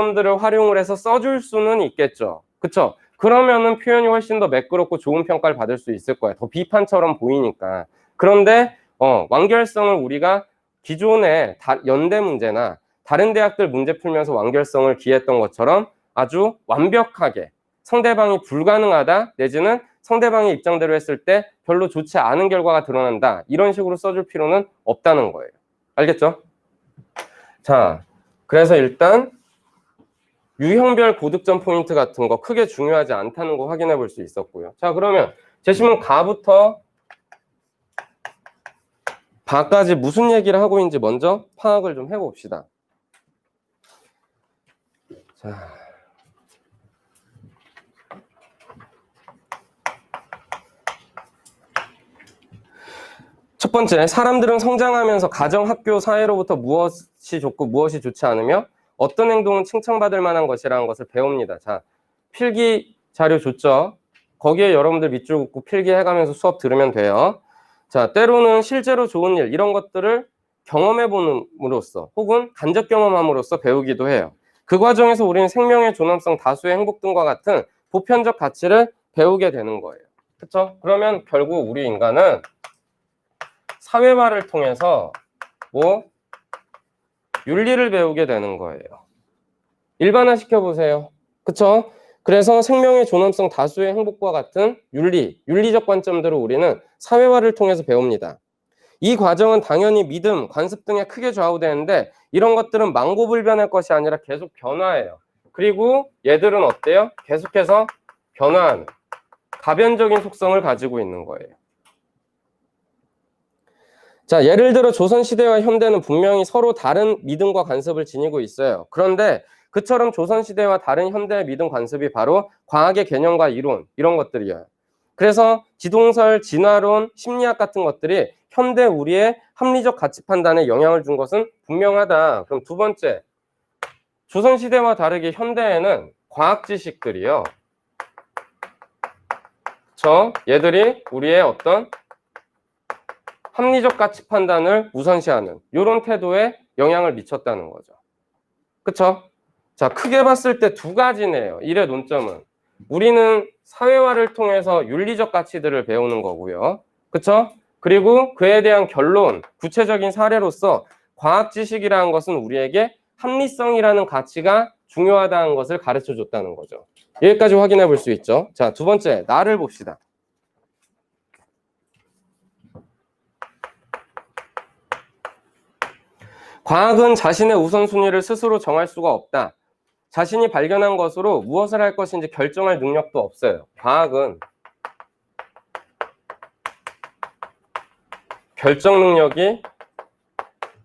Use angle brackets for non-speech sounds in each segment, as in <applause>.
점들을 활용을 해서 써줄 수는 있겠죠. 그쵸? 그러면은 표현이 훨씬 더 매끄럽고 좋은 평가를 받을 수 있을 거예요. 더 비판처럼 보이니까. 그런데 어, 완결성을 우리가 기존의 다- 연대 문제나 다른 대학들 문제 풀면서 완결성을 기했던 것처럼 아주 완벽하게 상대방이 불가능하다 내지는 상대방의 입장대로 했을 때 별로 좋지 않은 결과가 드러난다 이런 식으로 써줄 필요는 없다는 거예요. 알겠죠? 자, 그래서 일단 유형별 고득점 포인트 같은 거 크게 중요하지 않다는 거 확인해 볼 수 있었고요. 자, 그러면 제시문 가부터 바까지 무슨 얘기를 하고 있는지 먼저 파악을 좀 해봅시다. 자. 첫 번째, 사람들은 성장하면서 가정, 학교, 사회로부터 무엇이 좋고 무엇이 좋지 않으며 어떤 행동은 칭찬받을 만한 것이라는 것을 배웁니다. 자, 필기 자료 줬죠? 거기에 여러분들 밑줄 긋고 필기해가면서 수업 들으면 돼요. 자, 때로는 실제로 좋은 일, 이런 것들을 경험해 보는으로써 혹은 간접 경험함으로써 배우기도 해요. 그 과정에서 우리는 생명의 존엄성, 다수의 행복 등과 같은 보편적 가치를 배우게 되는 거예요. 그렇죠? 그러면 결국 우리 인간은 사회화를 통해서 뭐 윤리를 배우게 되는 거예요. 일반화 시켜보세요. 그쵸? 그래서 생명의 존엄성, 다수의 행복과 같은 윤리, 윤리적 관점들을 우리는 사회화를 통해서 배웁니다. 이 과정은 당연히 믿음, 관습 등에 크게 좌우되는데 이런 것들은 망고불변할 것이 아니라 계속 변화해요. 그리고 얘들은 어때요? 계속해서 변화하는 가변적인 속성을 가지고 있는 거예요. 자, 예를 들어 조선시대와 현대는 분명히 서로 다른 믿음과 관습을 지니고 있어요. 그런데 그처럼 조선시대와 다른 현대의 믿음 관습이 바로 과학의 개념과 이론, 이런 것들이에요. 그래서 지동설, 진화론, 심리학 같은 것들이 현대 우리의 합리적 가치 판단에 영향을 준 것은 분명하다. 그럼 두 번째, 조선시대와 다르게 현대에는 과학 지식들이요. 저 얘들이 우리의 어떤 합리적 가치 판단을 우선시하는 이런 태도에 영향을 미쳤다는 거죠. 그쵸? 자, 크게 봤을 때 두 가지네요. 일의 논점은. 우리는 사회화를 통해서 윤리적 가치들을 배우는 거고요. 그쵸? 그리고 그에 대한 결론, 구체적인 사례로서 과학 지식이라는 것은 우리에게 합리성이라는 가치가 중요하다는 것을 가르쳐 줬다는 거죠. 여기까지 확인해 볼 수 있죠. 자, 두 번째, 나를 봅시다. 과학은 자신의 우선순위를 스스로 정할 수가 없다. 자신이 발견한 것으로 무엇을 할 것인지 결정할 능력도 없어요. 과학은 결정 능력이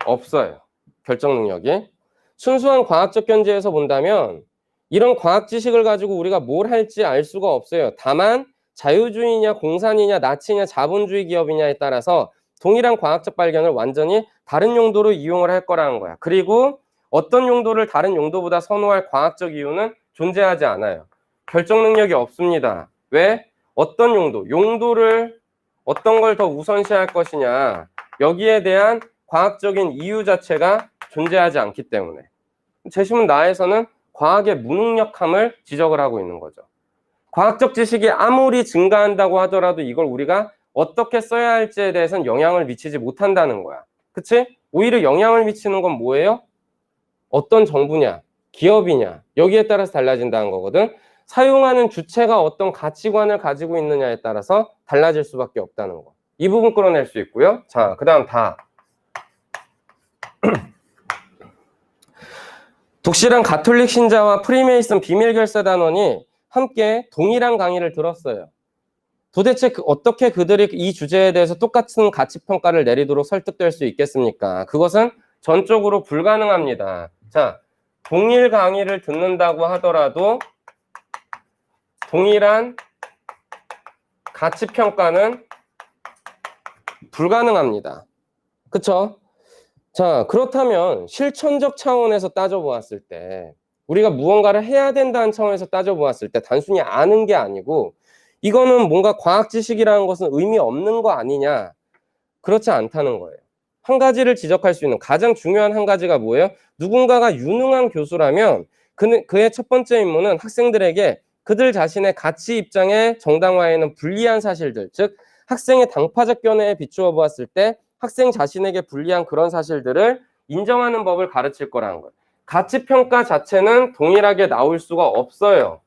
없어요. 결정 능력이. 순수한 과학적 견지에서 본다면 이런 과학 지식을 가지고 우리가 뭘 할지 알 수가 없어요. 다만 자유주의냐 공산이냐 나치냐 자본주의 기업이냐에 따라서 동일한 과학적 발견을 완전히 다른 용도로 이용을 할 거라는 거야. 그리고 어떤 용도를 다른 용도보다 선호할 과학적 이유는 존재하지 않아요. 결정 능력이 없습니다. 왜? 어떤 용도, 용도를 어떤 걸 더 우선시할 것이냐. 여기에 대한 과학적인 이유 자체가 존재하지 않기 때문에. 제시문 나에서는 과학의 무능력함을 지적을 하고 있는 거죠. 과학적 지식이 아무리 증가한다고 하더라도 이걸 우리가 어떻게 써야 할지에 대해서는 영향을 미치지 못한다는 거야. 그치? 오히려 영향을 미치는 건 뭐예요? 어떤 정부냐, 기업이냐, 여기에 따라서 달라진다는 거거든. 사용하는 주체가 어떤 가치관을 가지고 있느냐에 따라서 달라질 수밖에 없다는 거. 이 부분 끌어낼 수 있고요. 자, 그 다음 다. <clears throat> 독실한 가톨릭 신자와 프리메이슨 비밀 결사 단원이 함께 동일한 강의를 들었어요. 도대체 그 어떻게 그들이 이 주제에 대해서 똑같은 가치 평가를 내리도록 설득될 수 있겠습니까? 그것은 전적으로 불가능합니다. 자, 동일 강의를 듣는다고 하더라도 동일한 가치 평가는 불가능합니다. 그쵸? 자, 그렇다면 실천적 차원에서 따져보았을 때 우리가 무언가를 해야 된다는 차원에서 따져보았을 때 단순히 아는 게 아니고 이거는 뭔가 과학 지식이라는 것은 의미 없는 거 아니냐? 그렇지 않다는 거예요. 한 가지를 지적할 수 있는 가장 중요한 한 가지가 뭐예요? 누군가가 유능한 교수라면 그, 그의 첫 번째 임무는 학생들에게 그들 자신의 가치 입장의 정당화에는 불리한 사실들, 즉 학생의 당파적 견해에 비추어 보았을 때 학생 자신에게 불리한 그런 사실들을 인정하는 법을 가르칠 거라는 거예요. 가치 평가 자체는 동일하게 나올 수가 없어요.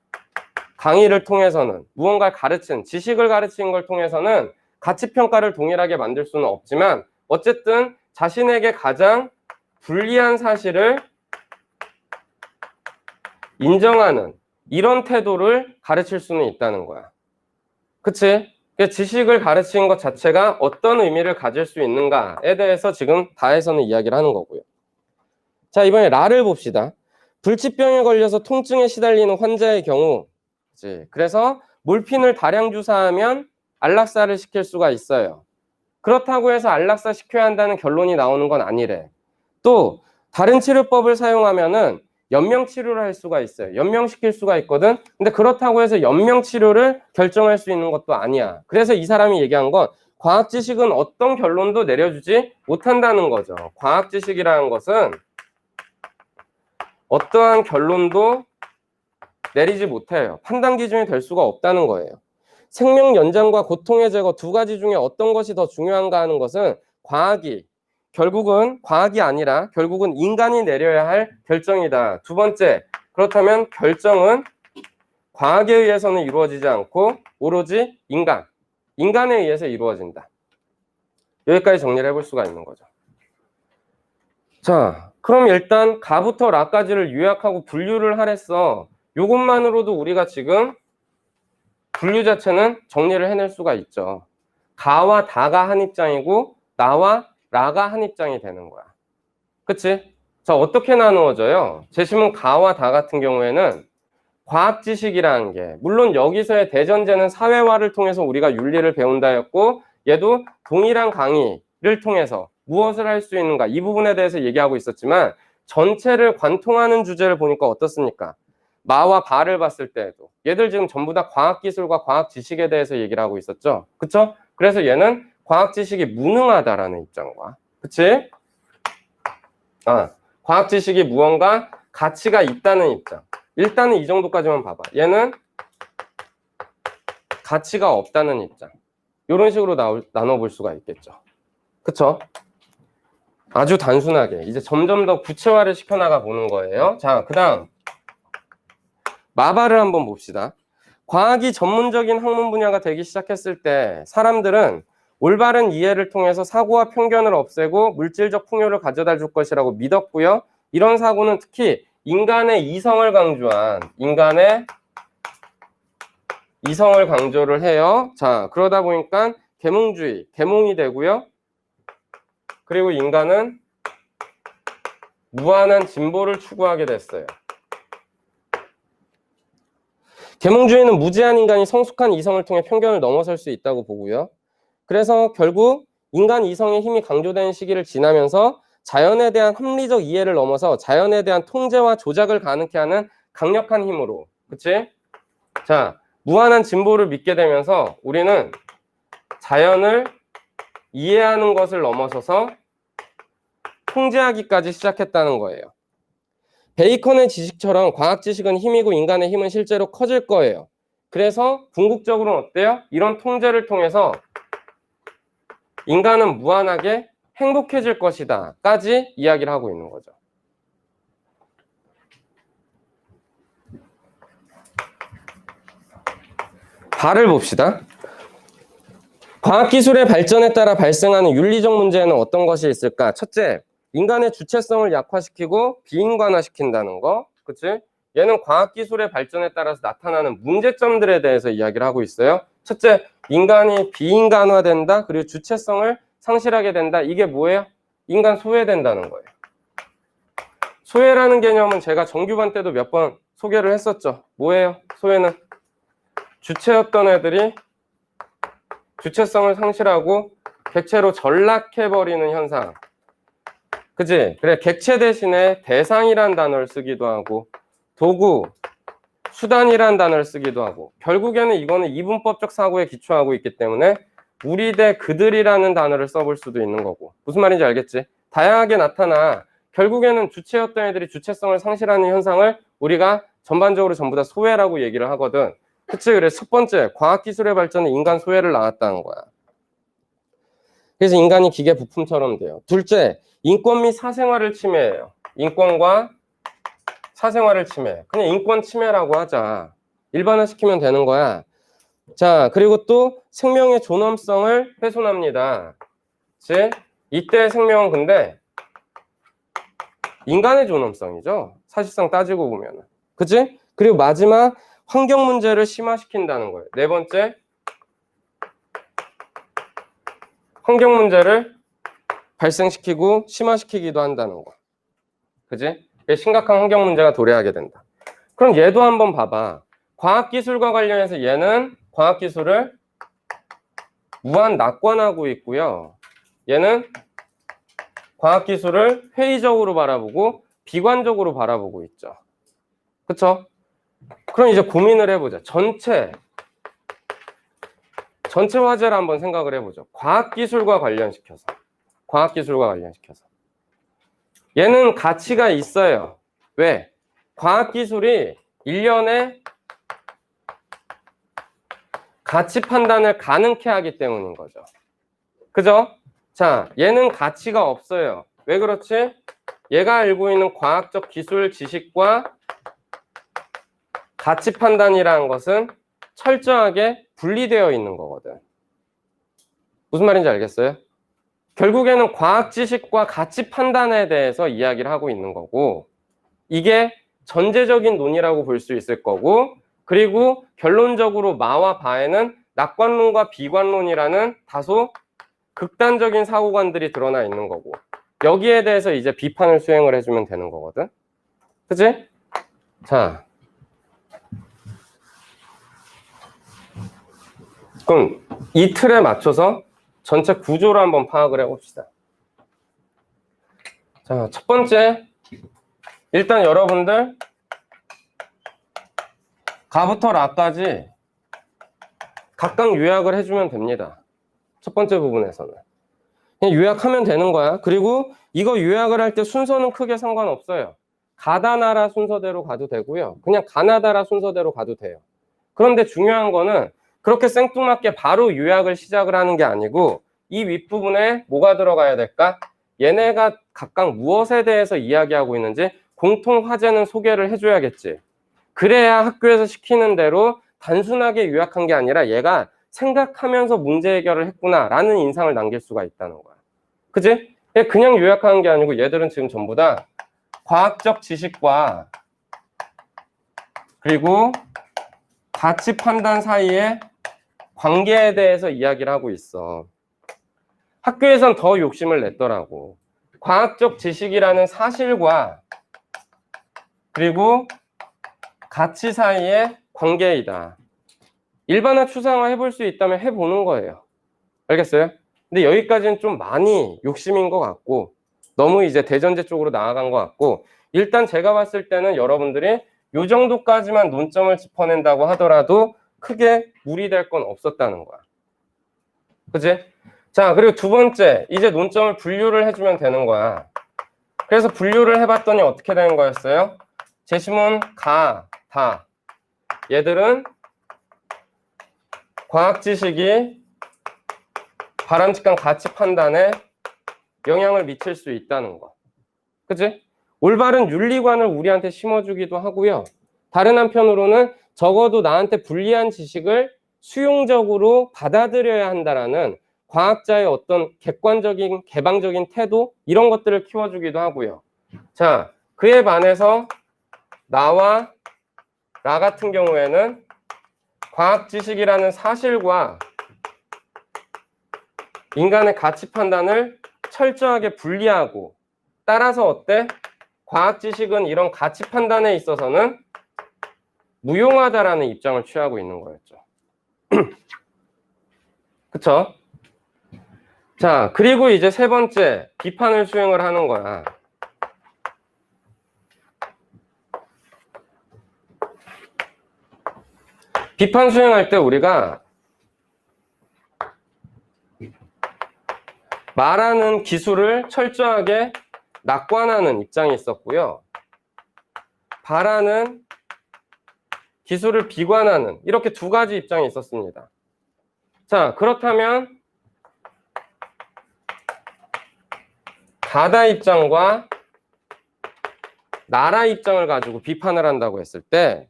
강의를 통해서는 무언가를 가르친 지식을 가르치는 걸 통해서는 가치 평가를 동일하게 만들 수는 없지만 어쨌든 자신에게 가장 불리한 사실을 인정하는 이런 태도를 가르칠 수는 있다는 거야. 그치? 그러니까 지식을 가르치는 것 자체가 어떤 의미를 가질 수 있는가에 대해서 지금 다해서는 이야기를 하는 거고요. 자, 이번에 라를 봅시다. 불치병에 걸려서 통증에 시달리는 환자의 경우, 그치? 그래서 몰핀을 다량 주사하면 안락사를 시킬 수가 있어요. 그렇다고 해서 안락사 시켜야 한다는 결론이 나오는 건 아니래. 또 다른 치료법을 사용하면은 연명 치료를 할 수가 있어요. 연명시킬 수가 있거든. 근데 그렇다고 해서 연명 치료를 결정할 수 있는 것도 아니야. 그래서 이 사람이 얘기한 건 과학 지식은 어떤 결론도 내려주지 못한다는 거죠. 과학 지식이라는 것은 어떠한 결론도 내리지 못해요. 판단 기준이 될 수가 없다는 거예요. 생명 연장과 고통의 제거 두 가지 중에 어떤 것이 더 중요한가 하는 것은 과학이 결국은 과학이 아니라 결국은 인간이 내려야 할 결정이다. 두 번째, 그렇다면 결정은 과학에 의해서는 이루어지지 않고 오로지 인간, 인간에 의해서 이루어진다. 여기까지 정리를 해볼 수가 있는 거죠. 자, 그럼 일단 가부터 라까지를 요약하고 분류를 하랬어. 이것만으로도 우리가 지금 분류 자체는 정리를 해낼 수가 있죠. 가와 다가 한 입장이고 나와 라가 한 입장이 되는 거야. 그치? 자, 어떻게 나누어져요? 제시문 가와 다 같은 경우에는 과학 지식이라는 게, 물론 여기서의 대전제는 사회화를 통해서 우리가 윤리를 배운다였고, 얘도 동일한 강의를 통해서 무엇을 할 수 있는가, 이 부분에 대해서 얘기하고 있었지만, 전체를 관통하는 주제를 보니까 어떻습니까? 마와 바를 봤을 때에도, 얘들 지금 전부 다 과학 기술과 과학 지식에 대해서 얘기를 하고 있었죠? 그쵸? 그래서 얘는 과학 지식이 무능하다라는 입장과 그치? 아, 과학 지식이 무언가 가치가 있다는 입장. 일단은 이 정도까지만 봐봐. 얘는 가치가 없다는 입장. 이런 식으로 나올, 나눠볼 수가 있겠죠. 그쵸? 아주 단순하게 이제 점점 더 구체화를 시켜나가 보는 거예요. 자, 그 다음 마발을 한번 봅시다. 과학이 전문적인 학문 분야가 되기 시작했을 때 사람들은 올바른 이해를 통해서 사고와 편견을 없애고 물질적 풍요를 가져다 줄 것이라고 믿었고요. 이런 사고는 특히 인간의 이성을 강조한 인간의 이성을 강조를 해요. 자, 그러다 보니까 계몽주의, 계몽이 되고요. 그리고 인간은 무한한 진보를 추구하게 됐어요. 계몽주의는 무지한 인간이 성숙한 이성을 통해 편견을 넘어설 수 있다고 보고요. 그래서 결국 인간 이성의 힘이 강조되는 시기를 지나면서 자연에 대한 합리적 이해를 넘어서 자연에 대한 통제와 조작을 가능케 하는 강력한 힘으로, 그치? 자, 무한한 진보를 믿게 되면서 우리는 자연을 이해하는 것을 넘어서서 통제하기까지 시작했다는 거예요. 베이컨의 지식처럼 과학 지식은 힘이고 인간의 힘은 실제로 커질 거예요. 그래서 궁극적으로는 어때요? 이런 통제를 통해서 인간은 무한하게 행복해질 것이다. 까지 이야기를 하고 있는 거죠. 발을 봅시다. 과학기술의 발전에 따라 발생하는 윤리적 문제는 어떤 것이 있을까? 첫째, 인간의 주체성을 약화시키고 비인간화시킨다는 거. 그치? 얘는 과학기술의 발전에 따라서 나타나는 문제점들에 대해서 이야기를 하고 있어요. 첫째, 인간이 비인간화된다. 그리고 주체성을 상실하게 된다. 이게 뭐예요? 인간 소외된다는 거예요. 소외라는 개념은 제가 정규반 때도 몇 번 소개를 했었죠. 뭐예요? 소외는 주체였던 애들이 주체성을 상실하고 객체로 전락해버리는 현상. 그지? 그래, 객체 대신에 대상이란 단어를 쓰기도 하고, 도구, 수단이란 단어를 쓰기도 하고, 결국에는 이거는 이분법적 사고에 기초하고 있기 때문에 우리 대 그들이라는 단어를 써볼 수도 있는 거고. 무슨 말인지 알겠지? 다양하게 나타나 결국에는 주체였던 애들이 주체성을 상실하는 현상을 우리가 전반적으로 전부 다 소외라고 얘기를 하거든. 그치? 그래서 첫 번째, 과학기술의 발전은 인간 소외를 낳았다는 거야. 그래서 인간이 기계 부품처럼 돼요. 둘째, 인권 및 사생활을 침해해요. 인권과 사생활을 침해. 그냥 인권 침해라고 하자. 일반화시키면 되는 거야. 자, 그리고 또 생명의 존엄성을 훼손합니다. 즉, 이때 생명은 근데 인간의 존엄성이죠. 사실상 따지고 보면. 그치? 그리고 마지막, 환경 문제를 심화시킨다는 거예요. 네 번째, 환경 문제를 발생시키고 심화시키기도 한다는 거. 그지? 심각한 환경 문제가 도래하게 된다. 그럼 얘도 한번 봐봐. 과학기술과 관련해서 얘는 과학기술을 무한 낙관하고 있고요. 얘는 과학기술을 회의적으로 바라보고 비관적으로 바라보고 있죠. 그쵸? 그럼 이제 고민을 해보자. 전체, 전체 화제를 한번 생각을 해보죠. 과학기술과 관련시켜서. 과학기술과 관련시켜서. 얘는 가치가 있어요. 왜? 과학기술이 1년에 가치 판단을 가능케 하기 때문인 거죠. 그죠? 자, 얘는 가치가 없어요. 왜 그렇지? 얘가 알고 있는 과학적 기술 지식과 가치 판단이라는 것은 철저하게 분리되어 있는 거거든. 무슨 말인지 알겠어요? 결국에는 과학 지식과 가치 판단에 대해서 이야기를 하고 있는 거고, 이게 전제적인 논의라고 볼 수 있을 거고, 그리고 결론적으로 마와 바에는 낙관론과 비관론이라는 다소 극단적인 사고관들이 드러나 있는 거고, 여기에 대해서 이제 비판을 수행을 해주면 되는 거거든. 그치? 자. 그럼 이 틀에 맞춰서 전체 구조를 한번 파악을 해봅시다. 자, 첫 번째. 일단 여러분들 가부터 라까지 각각 요약을 해주면 됩니다. 첫 번째 부분에서는. 그냥 요약하면 되는 거야. 그리고 이거 요약을 할 때 순서는 크게 상관없어요. 가다 나라 순서대로 가도 되고요. 그냥 가나다라 순서대로 가도 돼요. 그런데 중요한 거는 그렇게 생뚱맞게 바로 요약을 시작을 하는 게 아니고 이 윗부분에 뭐가 들어가야 될까? 얘네가 각각 무엇에 대해서 이야기하고 있는지 공통 화제는 소개를 해줘야겠지. 그래야 학교에서 시키는 대로 단순하게 요약한 게 아니라 얘가 생각하면서 문제 해결을 했구나라는 인상을 남길 수가 있다는 거야. 그지? 그냥 요약하는 게 아니고 얘들은 지금 전부 다 과학적 지식과 그리고 가치 판단 사이의 관계에 대해서 이야기를 하고 있어. 학교에선 더 욕심을 냈더라고. 과학적 지식이라는 사실과 그리고 가치 사이의 관계이다. 일반화 추상화 해볼 수 있다면 해보는 거예요. 알겠어요? 근데 여기까지는 좀 많이 욕심인 것 같고 너무 이제 대전제 쪽으로 나아간 것 같고 일단 제가 봤을 때는 여러분들이 요 정도까지만 논점을 짚어낸다고 하더라도 크게 무리될 건 없었다는 거야. 그지? 자, 그리고 두 번째, 이제 논점을 분류를 해주면 되는 거야. 그래서 분류를 해봤더니 어떻게 되는 거였어요? 제시문, 가, 다. 얘들은 과학 지식이 바람직한 가치 판단에 영향을 미칠 수 있다는 거. 그치? 올바른 윤리관을 우리한테 심어주기도 하고요. 다른 한편으로는 적어도 나한테 불리한 지식을 수용적으로 받아들여야 한다라는 과학자의 어떤 객관적인 개방적인 태도 이런 것들을 키워주기도 하고요. 자, 그에 반해서 나와 나 같은 경우에는 과학 지식이라는 사실과 인간의 가치 판단을 철저하게 분리하고 따라서 어때? 과학 지식은 이런 가치 판단에 있어서는 무용하다라는 입장을 취하고 있는 거였죠. <clears throat> 그쵸? 자, 그리고 이제 세 번째, 비판을 수행을 하는 거야. 비판 수행할 때 우리가 말하는 기술을 철저하게 낙관하는 입장이 있었고요. 바라는 기술을 비관하는 이렇게 두 가지 입장이 있었습니다. 자, 그렇다면 가다 입장과 나라 입장을 가지고 비판을 한다고 했을 때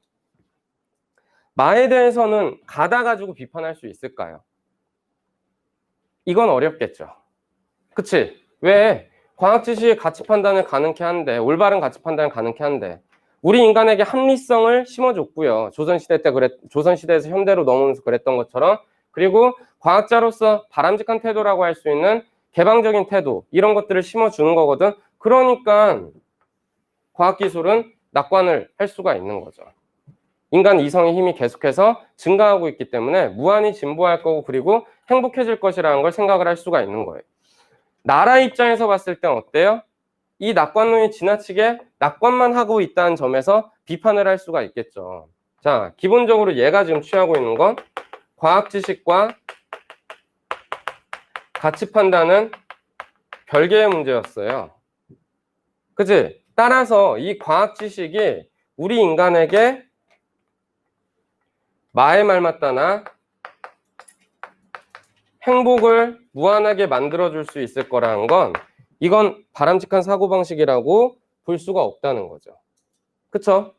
마에 대해서는 가다 가지고 비판할 수 있을까요? 이건 어렵겠죠. 그치? 왜? 과학 지식의 가치 판단을 가능케 한데, 올바른 가치 판단을 가능케 한데, 우리 인간에게 합리성을 심어줬고요. 조선시대 때 그랬, 조선시대에서 현대로 넘어오면서 그랬던 것처럼, 그리고 과학자로서 바람직한 태도라고 할 수 있는 개방적인 태도, 이런 것들을 심어주는 거거든. 그러니까 과학기술은 낙관을 할 수가 있는 거죠. 인간 이성의 힘이 계속해서 증가하고 있기 때문에 무한히 진보할 거고 그리고 행복해질 것이라는 걸 생각을 할 수가 있는 거예요. 나라 입장에서 봤을 땐 어때요? 이 낙관론이 지나치게 낙관만 하고 있다는 점에서 비판을 할 수가 있겠죠. 자, 기본적으로 얘가 지금 취하고 있는 건 과학 지식과 가치 판단은 별개의 문제였어요. 그치? 따라서 이 과학 지식이 우리 인간에게 마의 말 맞다나 행복을 무한하게 만들어줄 수 있을 거라는 건 이건 바람직한 사고방식이라고 볼 수가 없다는 거죠. 그쵸?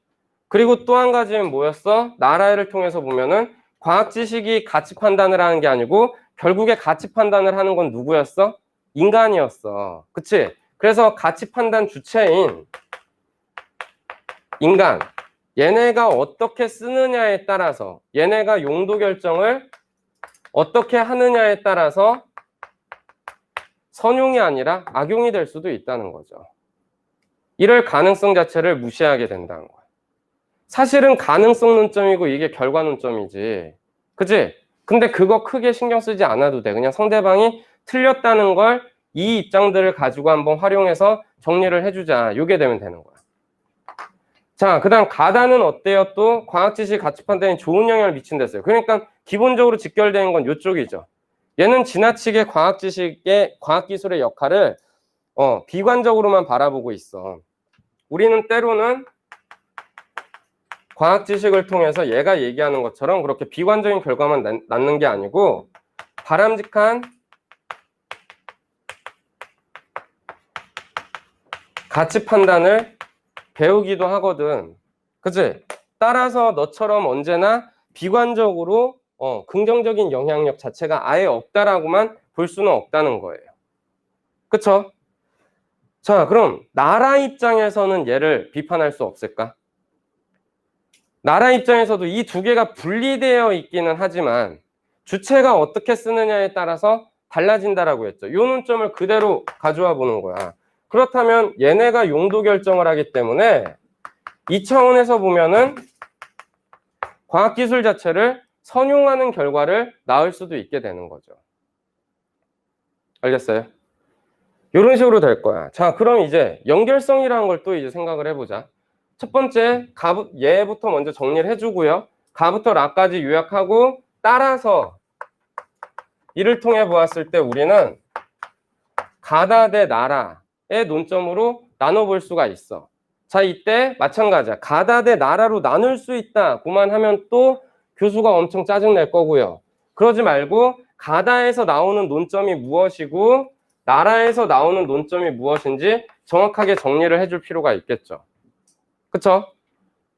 그리고 또 한 가지는 뭐였어? 나라를 통해서 보면은 과학 지식이 가치 판단을 하는 게 아니고 결국에 가치 판단을 하는 건 누구였어? 인간이었어. 그치? 그래서 가치 판단 주체인 인간, 얘네가 어떻게 쓰느냐에 따라서 얘네가 용도 결정을 어떻게 하느냐에 따라서 선용이 아니라 악용이 될 수도 있다는 거죠. 이럴 가능성 자체를 무시하게 된다는 거예요. 사실은 가능성 논점이고 이게 결과 논점이지. 그지? 근데 그거 크게 신경 쓰지 않아도 돼. 그냥 상대방이 틀렸다는 걸 이 입장들을 가지고 한번 활용해서 정리를 해주자. 이게 되면 되는 거야. 자, 그 다음 가다는 어때요? 또 과학 지식 가치 판단에 좋은 영향을 미친댔어요. 그러니까 기본적으로 직결되는 건 이쪽이죠. 얘는 지나치게 과학 지식의 과학 기술의 역할을 어, 비관적으로만 바라보고 있어. 우리는 때로는 과학 지식을 통해서 얘가 얘기하는 것처럼 그렇게 비관적인 결과만 낳- 낳는 게 아니고 바람직한 가치 판단을 배우기도 하거든. 그치? 따라서 너처럼 언제나 비관적으로 어, 긍정적인 영향력 자체가 아예 없다라고만 볼 수는 없다는 거예요. 그쵸? 자, 그럼 나라 입장에서는 얘를 비판할 수 없을까? 나라 입장에서도 이 두 개가 분리되어 있기는 하지만 주체가 어떻게 쓰느냐에 따라서 달라진다라고 했죠. 이 논점을 그대로 가져와 보는 거야. 그렇다면 얘네가 용도 결정을 하기 때문에 이 차원에서 보면은 과학기술 자체를 선용하는 결과를 낳을 수도 있게 되는 거죠. 알겠어요? 이런 식으로 될 거야. 자, 그럼 이제 연결성이라는 걸 또 이제 생각을 해보자. 첫 번째, 가부, 얘부터 먼저 정리를 해주고요. 가부터 라까지 요약하고 따라서 이를 통해 보았을 때 우리는 가다 대 나라의 논점으로 나눠볼 수가 있어. 자, 이때 마찬가지야. 가다 대 나라로 나눌 수 있다. 고만 하면 또 교수가 엄청 짜증낼 거고요. 그러지 말고 가다에서 나오는 논점이 무엇이고 나라에서 나오는 논점이 무엇인지 정확하게 정리를 해줄 필요가 있겠죠. 그쵸?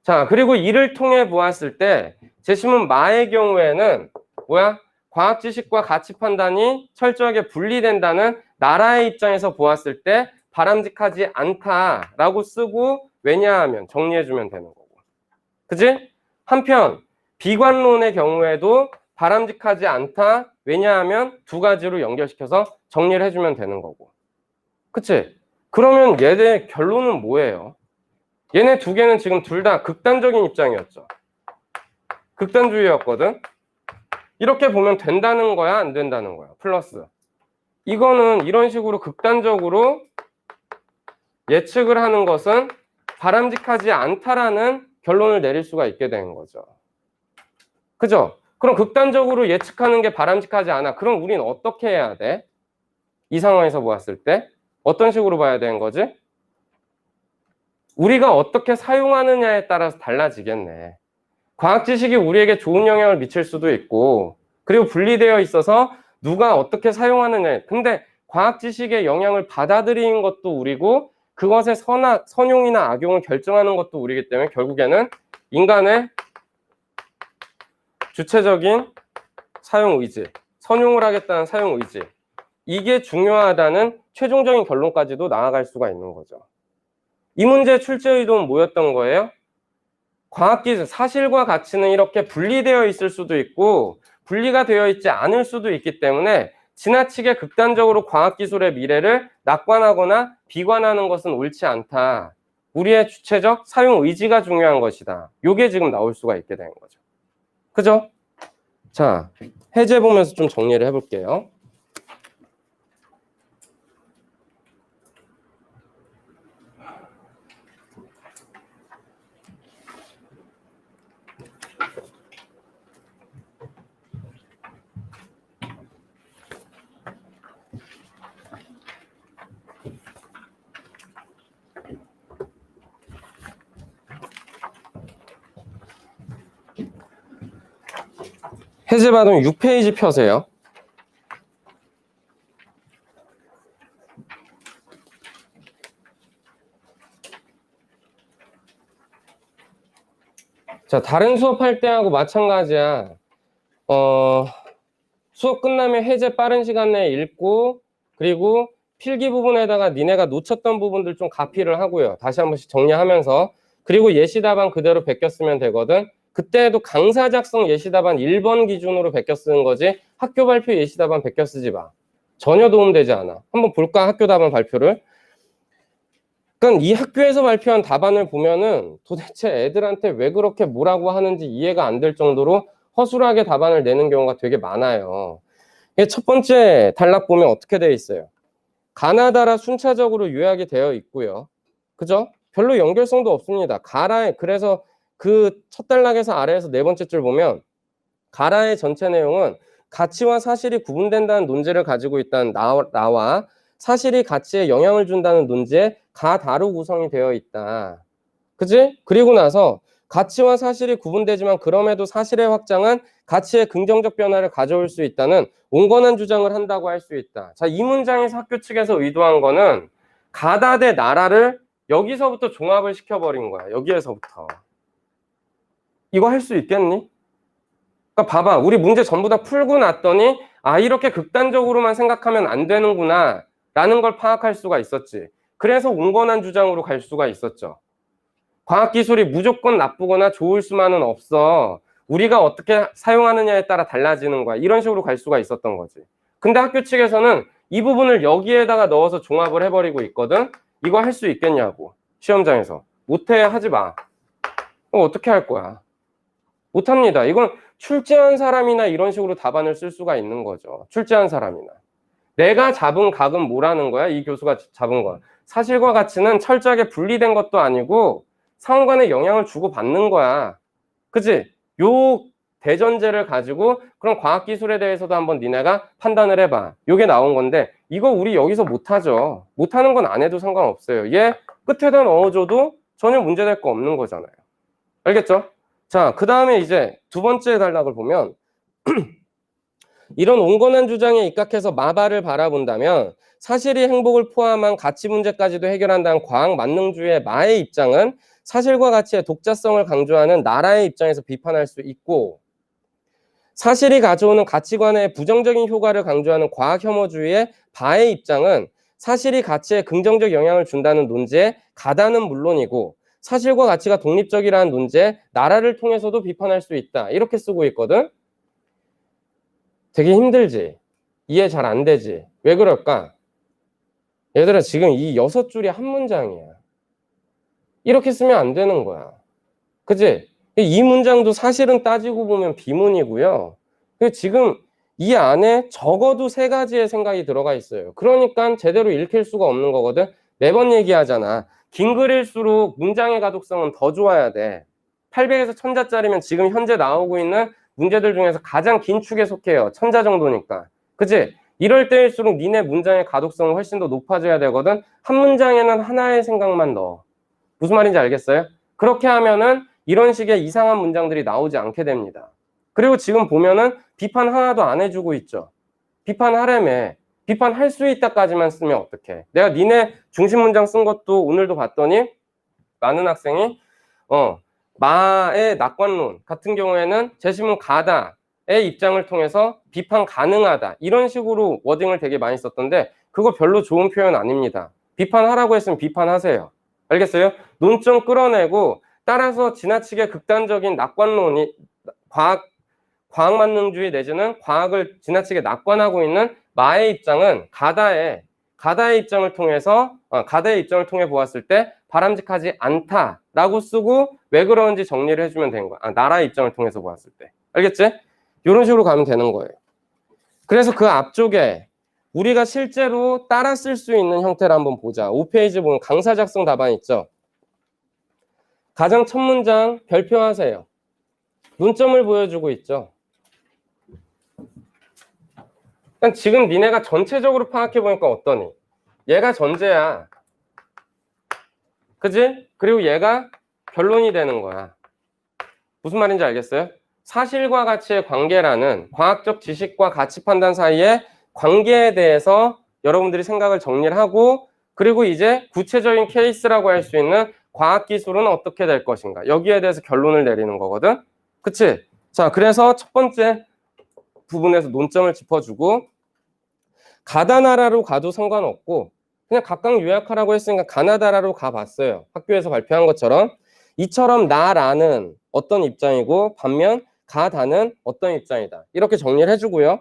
자, 그리고 이를 통해 보았을 때 제시문 마의 경우에는 뭐야? 과학 지식과 가치 판단이 철저하게 분리된다는 나라의 입장에서 보았을 때 바람직하지 않다라고 쓰고 왜냐하면 정리해주면 되는 거고. 그지? 한편 비관론의 경우에도 바람직하지 않다. 왜냐하면 두 가지로 연결시켜서 정리를 해주면 되는 거고. 그치? 그러면 얘네 결론은 뭐예요? 얘네 두 개는 지금 둘 다 극단적인 입장이었죠. 극단주의였거든. 이렇게 보면 된다는 거야, 안 된다는 거야. 플러스. 이거는 이런 식으로 극단적으로 예측을 하는 것은 바람직하지 않다라는 결론을 내릴 수가 있게 되는 거죠. 그죠? 그럼 극단적으로 예측하는 게 바람직하지 않아. 그럼 우린 어떻게 해야 돼? 이 상황에서 보았을 때 어떤 식으로 봐야 되는 거지? 우리가 어떻게 사용하느냐에 따라서 달라지겠네. 과학 지식이 우리에게 좋은 영향을 미칠 수도 있고, 그리고 분리되어 있어서 누가 어떻게 사용하느냐. 근데 과학 지식의 영향을 받아들이는 것도 우리고, 그것의 선악, 선용이나 악용을 결정하는 것도 우리기 때문에 결국에는 인간의 주체적인 사용 의지, 선용을 하겠다는 사용 의지, 이게 중요하다는 최종적인 결론까지도 나아갈 수가 있는 거죠. 이 문제의 출제 의도는 뭐였던 거예요? 과학기술, 사실과 가치는 이렇게 분리되어 있을 수도 있고 분리가 되어 있지 않을 수도 있기 때문에 지나치게 극단적으로 과학기술의 미래를 낙관하거나 비관하는 것은 옳지 않다. 우리의 주체적 사용 의지가 중요한 것이다. 요게 지금 나올 수가 있게 된 거죠. 그죠? 자, 해제 보면서 좀 정리를 해볼게요. 해제 받으면 6페이지 펴세요. 자, 다른 수업할 때하고 마찬가지야. 어, 수업 끝나면 해제 빠른 시간 내에 읽고, 그리고 필기 부분에다가 니네가 놓쳤던 부분들 좀 가피를 하고요. 다시 한 번씩 정리하면서. 그리고 예시 답안 그대로 베꼈으면 되거든. 그때도 강사 작성 예시 답안 1번 기준으로 베껴 쓰는 거지 학교 발표 예시 답안 베껴 쓰지 마. 전혀 도움되지 않아. 한번 볼까? 학교 답안 발표를. 그러니까 이 학교에서 발표한 답안을 보면은 도대체 애들한테 왜 그렇게 뭐라고 하는지 이해가 안 될 정도로 허술하게 답안을 내는 경우가 되게 많아요. 첫 번째 단락 보면 어떻게 되어 있어요? 가나다라 순차적으로 요약이 되어 있고요. 그죠? 별로 연결성도 없습니다. 가라 그래서 그 첫 단락에서 아래에서 네 번째 줄 보면 가라의 전체 내용은 가치와 사실이 구분된다는 논제를 가지고 있다는 나, 나와 사실이 가치에 영향을 준다는 논지에 가다로 구성이 되어 있다. 그지? 그리고 나서 가치와 사실이 구분되지만 그럼에도 사실의 확장은 가치의 긍정적 변화를 가져올 수 있다는 온건한 주장을 한다고 할 수 있다. 자, 이 문장에서 학교 측에서 의도한 거는 가다 대 나라를 여기서부터 종합을 시켜버린 거야. 여기에서부터. 이거 할 수 있겠니? 그러니까 봐봐. 우리 문제 전부 다 풀고 났더니 아 이렇게 극단적으로만 생각하면 안 되는구나 라는 걸 파악할 수가 있었지. 그래서 온건한 주장으로 갈 수가 있었죠. 과학기술이 무조건 나쁘거나 좋을 수만은 없어. 우리가 어떻게 사용하느냐에 따라 달라지는 거야. 이런 식으로 갈 수가 있었던 거지. 근데 학교 측에서는 이 부분을 여기에다가 넣어서 종합을 해버리고 있거든. 이거 할 수 있겠냐고. 시험장에서. 못해 하지 마. 어, 어떻게 할 거야? 못합니다. 이건 출제한 사람이나 이런 식으로 답안을 쓸 수가 있는 거죠. 출제한 사람이나. 내가 잡은 각은 뭐라는 거야? 이 교수가 잡은 건. 사실과 가치는 철저하게 분리된 것도 아니고 상호간에 영향을 주고 받는 거야. 그지? 요 대전제를 가지고 그럼 과학기술에 대해서도 한번 니네가 판단을 해봐. 요게 나온 건데 이거 우리 여기서 못하죠. 못하는 건 안 해도 상관없어요. 얘 끝에다 넣어줘도 전혀 문제될 거 없는 거잖아요. 알겠죠? 자, 그 다음에 이제 두 번째 단락을 보면 <clears throat> 이런 온건한 주장에 입각해서 마발을 바라본다면 사실이 행복을 포함한 가치 문제까지도 해결한다는 과학 만능주의의 마의 입장은 사실과 가치의 독자성을 강조하는 나라의 입장에서 비판할 수 있고 사실이 가져오는 가치관의 부정적인 효과를 강조하는 과학 혐오주의의 바의 입장은 사실이 가치에 긍정적 영향을 준다는 논지에 가다는 물론이고 사실과 가치가 독립적이라는 논지에 나라를 통해서도 비판할 수 있다. 이렇게 쓰고 있거든. 되게 힘들지. 이해 잘 안 되지. 왜 그럴까? 얘들아 지금 이 여섯 줄이 한 문장이야. 이렇게 쓰면 안 되는 거야. 그지? 이 문장도 사실은 따지고 보면 비문이고요. 지금 이 안에 적어도 세 가지의 생각이 들어가 있어요. 그러니까 제대로 읽힐 수가 없는 거거든. 매번 얘기하잖아. 긴 글일수록 문장의 가독성은 더 좋아야 돼. 800에서 1000자짜리면 지금 현재 나오고 있는 문제들 중에서 가장 긴 축에 속해요. 1000자 정도니까. 그치? 이럴 때일수록 니네 문장의 가독성은 훨씬 더 높아져야 되거든. 한 문장에는 하나의 생각만 넣어. 무슨 말인지 알겠어요? 그렇게 하면은 이런 식의 이상한 문장들이 나오지 않게 됩니다. 그리고 지금 보면은 비판 하나도 안 해주고 있죠. 비판하래매. 비판할 수 있다까지만 쓰면 어떡해. 내가 니네 중심 문장 쓴 것도 오늘도 봤더니 많은 학생이 어 마의 낙관론 같은 경우에는 제시문 가다의 입장을 통해서 비판 가능하다 이런 식으로 워딩을 되게 많이 썼던데 그거 별로 좋은 표현 아닙니다. 비판하라고 했으면 비판하세요. 알겠어요? 논점 끌어내고 따라서 지나치게 극단적인 낙관론이 과학 과학 만능주의 내지는 과학을 지나치게 낙관하고 있는 마의 입장은 가다의 가다의 입장을 통해서 어, 가다의 입장을 통해 보았을 때 바람직하지 않다라고 쓰고 왜 그런지 정리를 해주면 되는 거야. 아, 나라의 입장을 통해서 보았을 때 알겠지? 이런 식으로 가면 되는 거예요. 그래서 그 앞쪽에 우리가 실제로 따라 쓸 수 있는 형태를 한번 보자. 5페이지 보면 강사 작성 답안 있죠. 가장 첫 문장 별표하세요. 논점을 보여주고 있죠. 일단 지금 니네가 전체적으로 파악해 보니까 어떠니? 얘가 전제야. 그지? 그리고 얘가 결론이 되는 거야. 무슨 말인지 알겠어요? 사실과 가치의 관계라는 과학적 지식과 가치 판단 사이의 관계에 대해서 여러분들이 생각을 정리를 하고 그리고 이제 구체적인 케이스라고 할 수 있는 과학 기술은 어떻게 될 것인가 여기에 대해서 결론을 내리는 거거든. 그치? 자, 그래서 첫 번째 부분에서 논점을 짚어주고 가다나라로 가도 상관없고 그냥 각각 요약하라고 했으니까 가나다라로 가봤어요. 학교에서 발표한 것처럼 이처럼 나라는 어떤 입장이고 반면 가다는 어떤 입장이다. 이렇게 정리를 해주고요.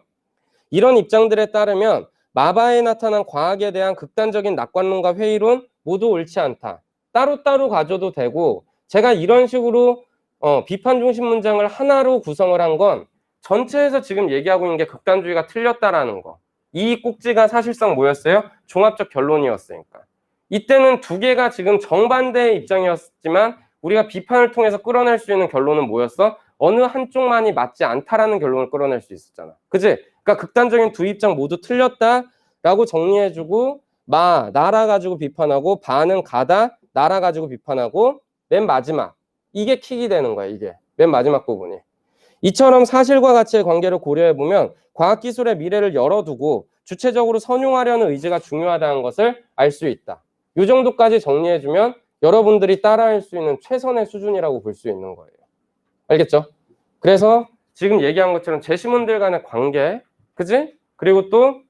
이런 입장들에 따르면 마바에 나타난 과학에 대한 극단적인 낙관론과 회의론 모두 옳지 않다. 따로따로 가져도 되고 제가 이런 식으로 어, 비판 중심 문장을 하나로 구성을 한 건 전체에서 지금 얘기하고 있는 게 극단주의가 틀렸다라는 거. 이 꼭지가 사실상 뭐였어요? 종합적 결론이었으니까. 이때는 두 개가 지금 정반대의 입장이었지만 우리가 비판을 통해서 끌어낼 수 있는 결론은 뭐였어? 어느 한쪽만이 맞지 않다라는 결론을 끌어낼 수 있었잖아. 그지? 그러니까 극단적인 두 입장 모두 틀렸다라고 정리해주고 마, 나라 가지고 비판하고 바는 가다, 나라 가지고 비판하고 맨 마지막 이게 킥이 되는 거야 이게 맨 마지막 부분이 이처럼 사실과 가치의 관계를 고려해 보면 과학기술의 미래를 열어두고 주체적으로 선용하려는 의지가 중요하다는 것을 알 수 있다 이 정도까지 정리해 주면 여러분들이 따라할 수 있는 최선의 수준이라고 볼 수 있는 거예요 알겠죠? 그래서 지금 얘기한 것처럼 제시문들 간의 관계 그지? 그리고 또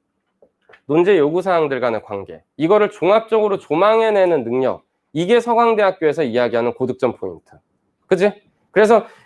논제 요구사항들 간의 관계 이거를 종합적으로 조망해내는 능력 이게 서강대학교에서 이야기하는 고득점 포인트. 그지? 그래서